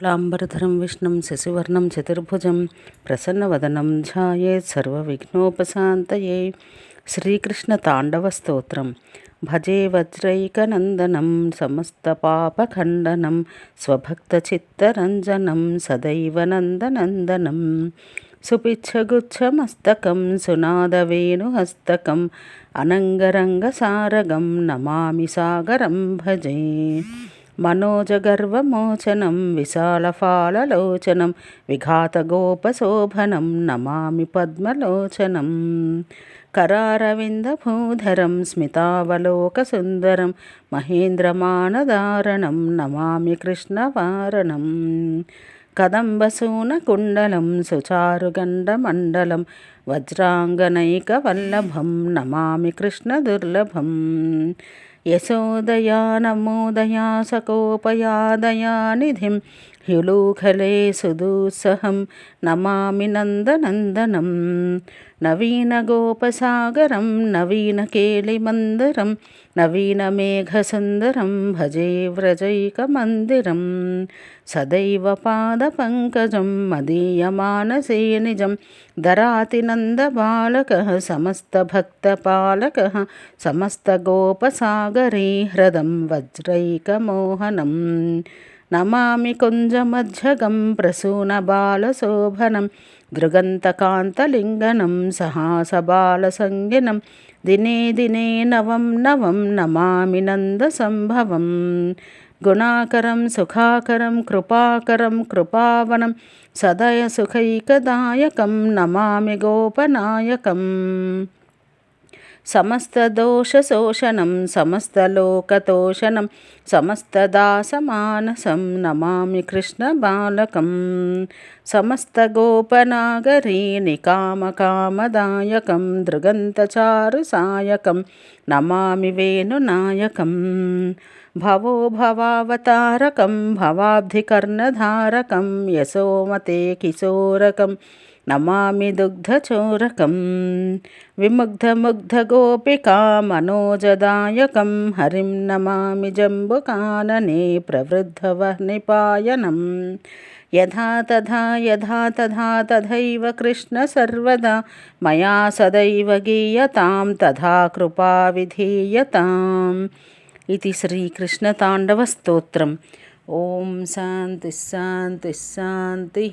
శుక్లాంబరధరం విష్ణుం శశివర్ణం చతుర్భుజం ప్రసన్నవదనం ధ్యాయేత్ సర్వవిఘ్నోపశాంతయే శ్రీకృష్ణ తాండవ స్తోత్రం భజే వజ్రైకనందనం సమస్తపాపఖండనం స్వభక్తచిత్తరంజనం సదైవ నందనందనం సుపిచ్చగుచ్చమస్తకం సునాదవేణుహస్తకం అనంగరంగసారగం నమామి సాగరం భజే మనోజగర్వమోచనం విశాలఫాలలోచనం విఘాతగోపశోభనం నమామి పద్మలోచనం. కరారవిందభూధరం స్మితావలోకసుందరం మహేంద్రమానదారణం నమామి కృష్ణవారణం. కదంబసూనకుండలం సుచారుగండమండలం వజ్రాంగనైకవల్లభం నమామి కృష్ణదుర్లభం. యశోదయా నమోదయా సకోపయాదయా నిధిం హ్యులూఖలే సుదూసహం నమామి నందనందనం. నవీనగోపసాగరం నవీనకేళిమందరం నవీనమేఘసుందరం భజే వ్రజైకమందిరం సదైవ పాదపంకజం మదీయమానసే నిజం. దరాతినందబాలక సమస్తభక్తపాలక సమస్తగోపసాగరే హ్రదం వజ్రైకమోహనం నమామి కుంజమధ్యగం ప్రసూన బాలశోభనం దృగంతకాంతలింగనం సహాసబాలసంగినం దినే దినే నవం నవం నమామి నందసంభవం. గుణాకరం సుఖాకరం కృపాకరం కృపావనం సదయ సుఖైకదాయకం నమామి గోపనాయకం. సమస్తదోషశోషణం సమస్తలోకతోషణం సమస్తదాసమానసం నమామి కృష్ణబాలకం సమస్తగోపనాగరీని కామకామదాయకం దృగంతచారు సాయకం నమామి వేణునాయకం భవో భవావతారకం భవాబ్ధికర్ణధారకం యశోమతే కిశోరకం. నమామి దుగ్ధచోరకం విముగ్ధముగ్ధగోపికామనోజదాయకం హరిం నమామి జంబుకాననే ప్రవృద్ధవహ్నిపాయనం యథా తథా యథా తథా తథైవ కృష్ణ సర్వదా మయా సదైవ గీయతాం తథా కృపా విధీయతాం. ఇది శ్రీకృష్ణతాండవస్తోత్రం ఓం శాంతి శాంతి శాంతి.